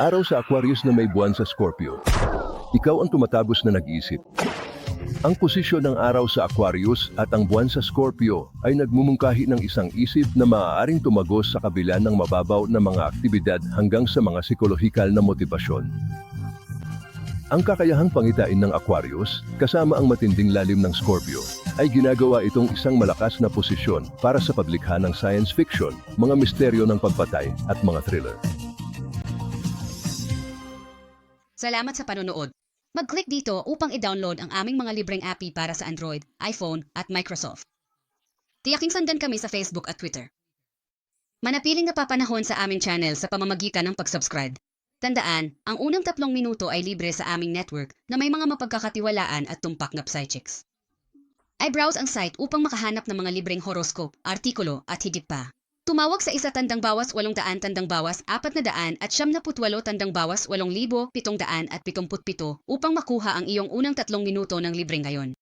Araw sa Aquarius na may buwan sa Scorpio. Ikaw ang tumatagos na nag-iisip. Ang posisyon ng araw sa Aquarius at ang buwan sa Scorpio ay nagmumungkahi ng isang isip na maaaring tumagos sa kabila ng mababaw na mga aktibidad hanggang sa mga psikolohikal na motibasyon. Ang kakayahang pangitain ng Aquarius, kasama ang matinding lalim ng Scorpio, ay ginagawa itong isang malakas na posisyon para sa paglikha ng science fiction, mga misteryo ng pagpatay at mga thriller. Salamat sa panonood. Mag-click dito upang i-download ang aming mga libreng appy para sa Android, iPhone at Microsoft. Tiyaking sandan kami sa Facebook at Twitter. Manapiling napapanahon sa aming channel sa pamamagitan ng pag-subscribe. Tandaan, ang unang tatlong minuto ay libre sa aming network na may mga mapagkakatiwalaan at tumpak na psychics. I-browse ang site upang makahanap ng mga libreng horoscope, artikulo at higit pa. Tumawag sa isa tandang bawas walong daan tandang bawas apat na daan at siyam na putwalo tandang bawas walong libo pitong daan at pitumput pito upang makuha ang iyong unang tatlong minuto ng libre ngayon.